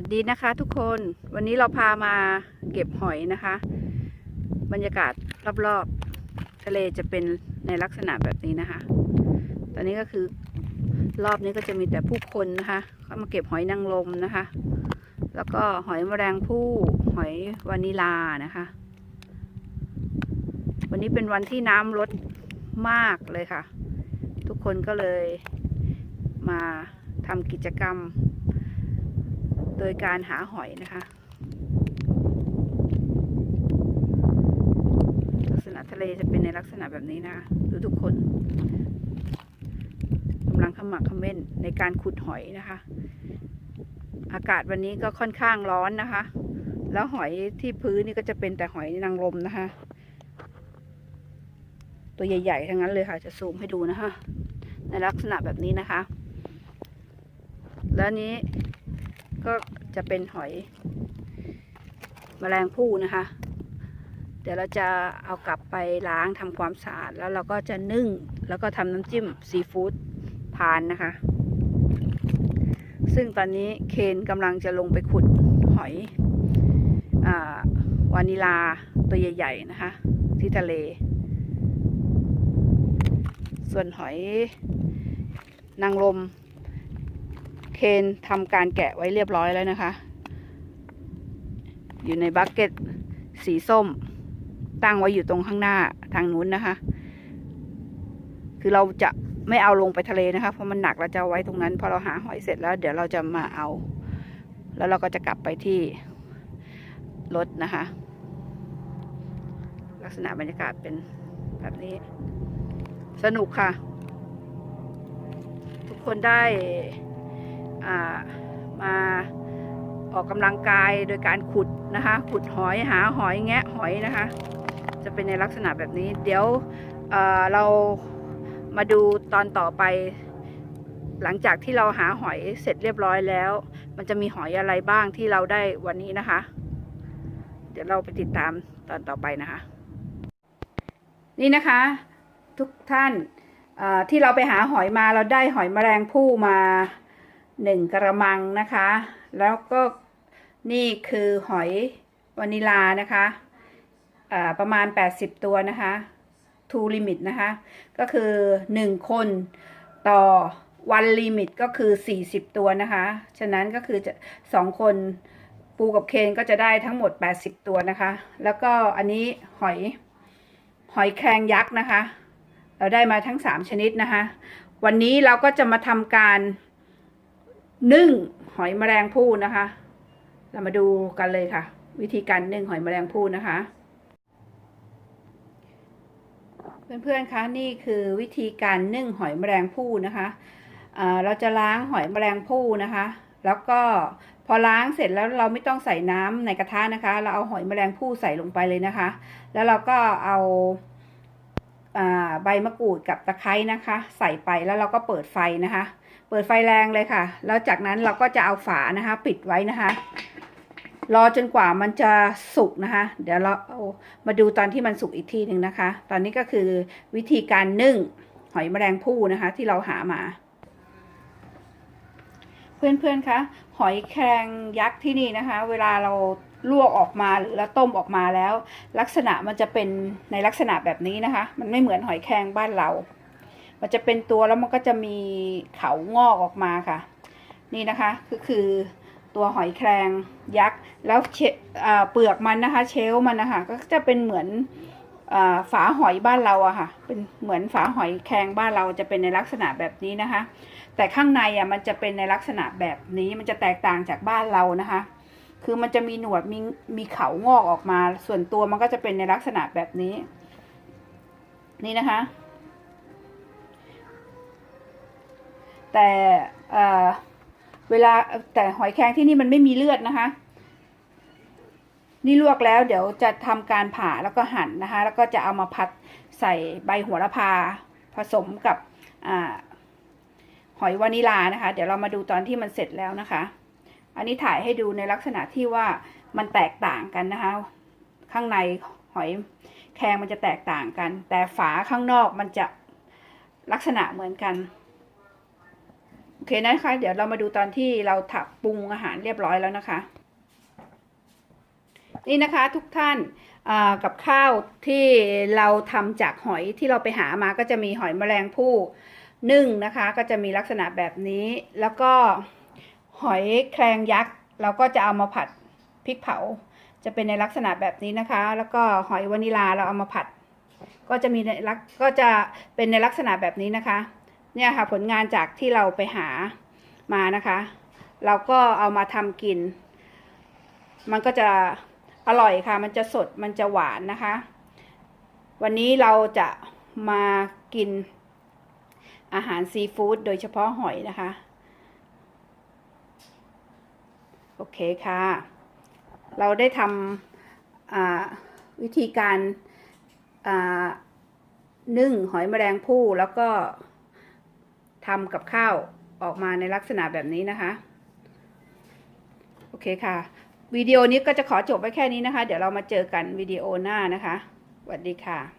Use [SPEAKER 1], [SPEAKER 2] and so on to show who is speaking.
[SPEAKER 1] วัสดีนะคะทุกคนวันนี้เราพามาเก็บหอยนะคะ บรรยากาศรอบๆ ทะเลจะเป็นในลักษณะแบบนี้นะคะ ตอนนี้ก็คือรอบนี้ก็จะมีแต่ผู้คนนะคะเข้ามาเก็บหอยนางรมนะคะ แล้วก็หอยแมลงภู่หอยวานิลานะคะ วันนี้เป็นวันที่น้ำลดมากเลยค่ะ ทุกคนก็เลยมาทำกิจกรรม โดยการหาหอยนะคะ ลักษณะทะเลจะเป็นในลักษณะแบบนี้นะคะดูทุกคนกำลังขมักเขม้นในการขุดหอยนะคะ อากาศวันนี้ก็ค่อนข้างร้อนนะคะ แล้วหอยที่พื้นนี่ก็จะเป็นแต่หอยนางรมนะคะ ตัวใหญ่ๆทั้งนั้นเลยค่ะ จะซูมให้ดูนะคะ ในลักษณะแบบนี้นะคะ แล้วนี้ ก็จะเป็นหอยแมลงภู่นะคะ เดี๋ยวเราจะเอากลับไปล้างทำความสะอาด แล้วเราก็จะนึ่งแล้วก็ทำน้ำจิ้มซีฟู้ดทานนะคะ ซึ่งตอนนี้เคนกำลังจะลงไปขุดหอยอวานิลาตัวใหญ่ๆนะคะ ที่ทะเล ส่วนหอยนางรม เคนทำการแกะไว้เรียบร้อยแล้วนะคะ อยู่ในบักเก็ตสีส้ม ตั้งไว้อยู่ตรงข้างหน้าทางนู้นนะคะ คือเราจะไม่เอาลงไปทะเลนะคะ เพราะมันหนักเราจะไว้ตรงนั้น พอเราหาหอยเสร็จแล้ว เดี๋ยวเราจะมาเอา แล้วเราก็จะกลับไปที่รถนะคะ ลักษณะบรรยากาศเป็นแบบนี้ สนุกค่ะ ทุกคนได้ มาออกกำลังกายโดยการขุดนะคะ ขุดหอยหาหอยแงะหอยนะคะ จะเป็นในลักษณะแบบนี้ เดี๋ยวเเรามาดูตอนต่อไป หลังจากที่เราหาหอยเสร็จเรียบร้อยแล้ว มันจะมีหอยอะไรบ้างที่เราได้วันนี้นะคะ เดี๋ยวเราไปติดตามตอนต่อไปนะคะ นี่นะคะ ทุกท่านที่เราไปหาหอยมาเราได้หอยแมลงภู่มา หนึ่งกระมังนะคะ แล้วก็นี่คือหอยวานิลานะคะประมาณ 80 ตัวนะคะ to limit นะคะ ก็คือ 1 คนต่อวันลิมิตก็คือ 40 ตัวนะคะ ฉะนั้นก็คือจะ2คนปูกับเคนก็จะได้ทั้งหมด 80 ตัวนะคะ แล้วก็อันนี้หอยหอยแครงยักษ์นะคะ เราได้มาทั้ง 3 ชนิดนะคะ วันนี้เราก็จะมาทำการ นึ่งหอยแมลงภู่นะคะ เรามาดูกันเลยค่ะ วิธีการนึ่งหอยแมลงภู่นะคะ เพื่อนๆคะนี่คือวิธีการนึ่งหอยแมลงภู่นะคะเราจะล้างหอยแมลงภู่นะคะ แล้วก็พอล้างเสร็จแล้วเราไม่ต้องใส่น้ำในกระทะนะคะ เราเอาหอยแมลงภู่ใส่ลงไปเลยนะคะ แล้วเราก็เอาอ่าใบมะกรูดกับตะไคร้นะคะ ใส่ไปแล้วเราก็เปิดไฟนะคะ เปิดไฟแรงเลยค่ะ แล้วจากนั้นเราก็จะเอาฝานะคะ ปิดไว้นะคะ รอจนกว่ามันจะสุกนะคะ เดี๋ยวเรามาดูตอนที่มันสุกอีกทีหนึ่งนะคะ ตอนนี้ก็คือวิธีการนึ่งหอยแมลงภู่นะคะ ที่เราหามา เพื่อนๆคะหอยแครงยักษ์ที่นี่นะคะ เวลาเราลวกออกมาหรือเราต้มออกมาแล้ว ลักษณะมันจะเป็นในลักษณะแบบนี้นะคะ มันไม่เหมือนหอยแครงบ้านเรา มันจะเป็นตัวแล้วมันก็จะมีเขางอกออกมาค่ะ นี่นะคะก็คือตัวหอยแครงยักษ์แล้วเเปลือกมันนะคะ เชลมันนะคะก็จะเป็นเหมือนฝาหอยบ้านเราอะค่ะ เป็นเหมือนฝาหอยแครงบ้านเราจะเป็นในลักษณะแบบนี้นะคะ แต่ข้างในอะมันจะเป็นในลักษณะแบบนี้มันจะแตกต่างจากบ้านเรานะคะ คือมันจะมีหนวดมีมีเขางอกออกมา ส่วนตัวมันก็จะเป็นในลักษณะแบบนี้ นี่นะคะ แต่เวลาแต่หอยแครงที่นี่มันไม่มีเลือดนะคะ นี่ลวกแล้วเดี๋ยวจะทำการผ่าแล้วก็หั่นนะคะ แล้วก็จะเอามาพัดใส่ใบหัวละพาผสมกับอหอยวานิลานะคะ เดี๋ยวเรามาดูตอนที่มันเสร็จแล้วนะคะ อันนี้ถ่ายให้ดูในลักษณะที่ว่ามันแตกต่างกันนะคะ ข้างในหอยแครงมันจะแตกต่างกัน แต่ฝาข้างนอกมันจะลักษณะเหมือนกัน เคนะคะ เดี๋ยวเรามาดูตอนที่เราถักปรุงอาหารเรียบร้อยแล้วนะคะ นี่นะคะทุกท่านกับข้าวที่เราทำจากหอยที่เราไปหามาก็จะมีหอยแมลงภู่นึ่งนะคะ ก็จะมีลักษณะแบบนี้ แล้วก็หอยแครงยักษ์เราก็จะเอามาผัดพริกเผา จะเป็นในลักษณะแบบนี้นะคะ แล้วก็หอยวานิลาเราเอามาผัด ก็จะมีในลักก็จะเป็นในลักษณะแบบนี้นะคะ เนี่ยค่ะผลงานจากที่เราไปหามานะคะ เราก็เอามาทำกิน มันก็จะอร่อยค่ะ มันจะสดมันจะหวานนะคะ วันนี้เราจะมากินอาหารซีฟู้ดโดยเฉพาะหอยนะคะ โอเคค่ะ เราได้ทำวิธีการนึ่งหอยแมลงภู่แล้วก็ ทำกับข้าวออกมาในลักษณะแบบนี้นะคะ โอเคค่ะ วิดีโอนี้ก็จะขอจบไว้แค่นี้นะคะ เดี๋ยวเรามาเจอกันวิดีโอหน้านะคะสวัสดีค่ะ